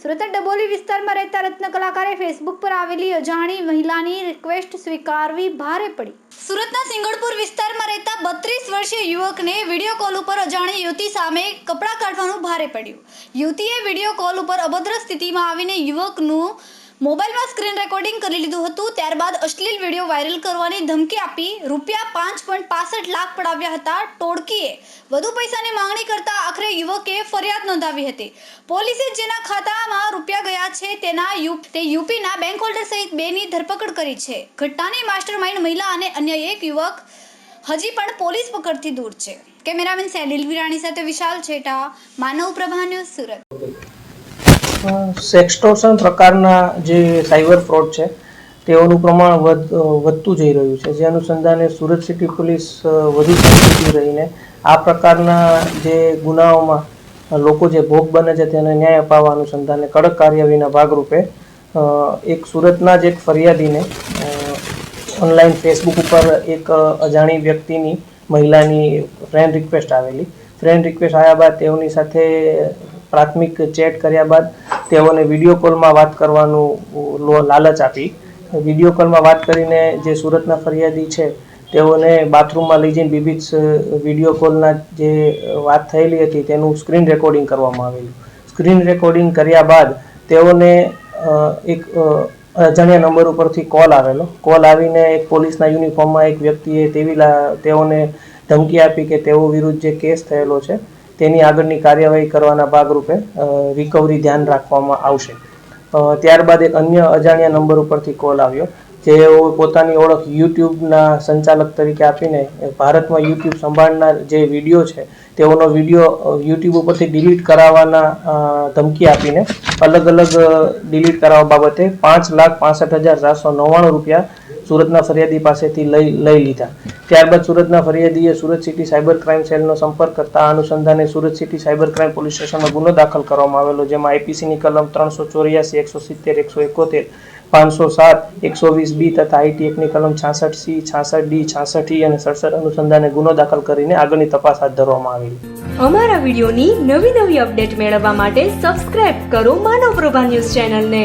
સુરતના ડબોલી વિસ્તારમાં રહેતા રત્ન કલાકારે ફેસબુક પર આવેલી અજાણી મહિલાની રિક્વેસ્ટ સ્વીકારવી ભારે પડી. સુરતના સિંગળપુર વિસ્તારમાં રહેતા બત્રીસ વર્ષીય યુવકને વીડિયો કોલ ઉપર અજાણી યુવતી સામે કપડાં કાઢવાનું ભારે પડ્યું. યુવતીએ વીડિયો કોલ ઉપર અભદ્ર સ્થિતિમાં આવીને યુવકનું મોબાઈલમાં સ્ક્રીન રેકોર્ડિંગ કરી લીધું હતું. ત્યારબાદ અશ્લીલ વીડિયો વાયરલ કરવાની ધમકી આપી રૂપિયા પાંચ પોઈન્ટ પાસઠ લાખ પડાવ્યા હતા ટોળકીએ. વધુ પૈસાની માંગણી કરતા આખરે યુવકે ફરિયાદ નોંધાવી હતી. પોલીસે જેના ખાતામાં રૂપિયા ગયા છે તેના તે યુપીના બેંક હોલ્ડર સહિત બેની ધરપકડ કરી છે. ઘટનાની માસ્ટરમાઇન્ડ મહિલા અને અન્ય એક યુવક હજી પણ પોલીસ પકડથી દૂર છે. કેમેરામેન સેલિલ વિરાણી સાથે વિશાલ છેટા, માનવ પ્રભા ન્યૂઝ સુરત. સેક્સટોર્શન પ્રકારના જે સાયબર ફ્રોડ છે, તેઓનું પ્રમાણ વધ, વધતું જઈ રહ્યું છે. જે અનુસંધાને સુરત સિટી પોલીસ વધુ સેન્સિટિવ રહીને આ પ્રકારના જે ગુનાઓમાં લોકો જે ભોગ બને છે, તેને ન્યાય અપાવવા અનુસંધાને કડક કાર્યવાહીના ભાગરૂપે એક સુરતના જ એક ફરિયાદીને ઓનલાઈન ફેસબુક ઉપર એક અજાણી વ્યક્તિની, મહિલાની ફ્રેન્ડ રિક્વેસ્ટ આવેલી. ફ્રેન્ડ રિક્વેસ્ટ આવ્યા બાદ તેઓની સાથે પ્રાથમિક ચેટ કર્યા બાદ તેઓને વીડિયો કોલમાં વાત કરવાનું લાલચ આપી. વીડિયો કોલમાં વાત કરીને જે સુરતના ફરિયાદી છે, તેઓને બાથરૂમમાં લઈ જઈને બીબીચ વીડિયો કોલના જે વાત થયેલી હતી તેનું સ્ક્રીન રેકોર્ડિંગ કરવામાં આવેલું. સ્ક્રીન રેકોર્ડિંગ કર્યા બાદ તેઓને એક અજાણ્યા નંબર ઉપરથી કોલ આવેલો. કોલ આવીને એક પોલીસના યુનિફોર્મમાં એક વ્યક્તિએ તેવી તેઓને ધમકી આપી કે તેઓ વિરુદ્ધ જે કેસ થયેલો છે તેની આગળની કાર્યવાહી કરવાના ભાગરૂપે રિકવરી ધ્યાન રાખવામાં આવશે. ત્યારબાદ એક અન્ય અજાણ્યા નંબર ઉપરથી કોલ આવ્યો જેઓ પોતાની ઓળખ યુટ્યુબના સંચાલક તરીકે આપીને ભારતમાં યુટ્યુબ સંભાળનાર જે વીડિયો છે, તેઓનો વીડિયો યુટ્યુબ ઉપરથી ડિલીટ કરાવવાના ધમકી આપીને, અલગ અલગ ડિલીટ કરાવવા બાબતે પાંચ લાખ પાસઠ હજાર ચારસો નવ્વાણું રૂપિયા સુરતના ફરિયાદી પાસેથી લઈ લઈ લીધા. ત્યારબાદ સુરતના ફરિયાદીએ સુરત સિટી સાયબર ક્રાઇમ સેલનો સંપર્ક કરતા આ અનુસંધાને Surat city cyber crime police સ્ટેશનમાં ગુનો દાખલ કરવામાં આવેલો, જેમાં આઈપીસીની કલમ ત્રણસો ચોર્યાસી, એકસો સિત્તેર, એકસો એકોતેર, પાંચસો સાત, એકસો વીસ બી તથા આઈટી એકની કલમ છાસઠ સી, છાસઠ ડી, છાસઠ ઈ અને સડસઠ અનુસંધાને ગુનો દાખલ કરીને આગળની તપાસ હાથ ધરવામાં આવી અમારા વિડીયોની નવી નવી અપડેટ મેળવવા માટે સબસ્ક્રાઇબ કરો માનવ પ્રભા ન્યૂઝ ચેનલને.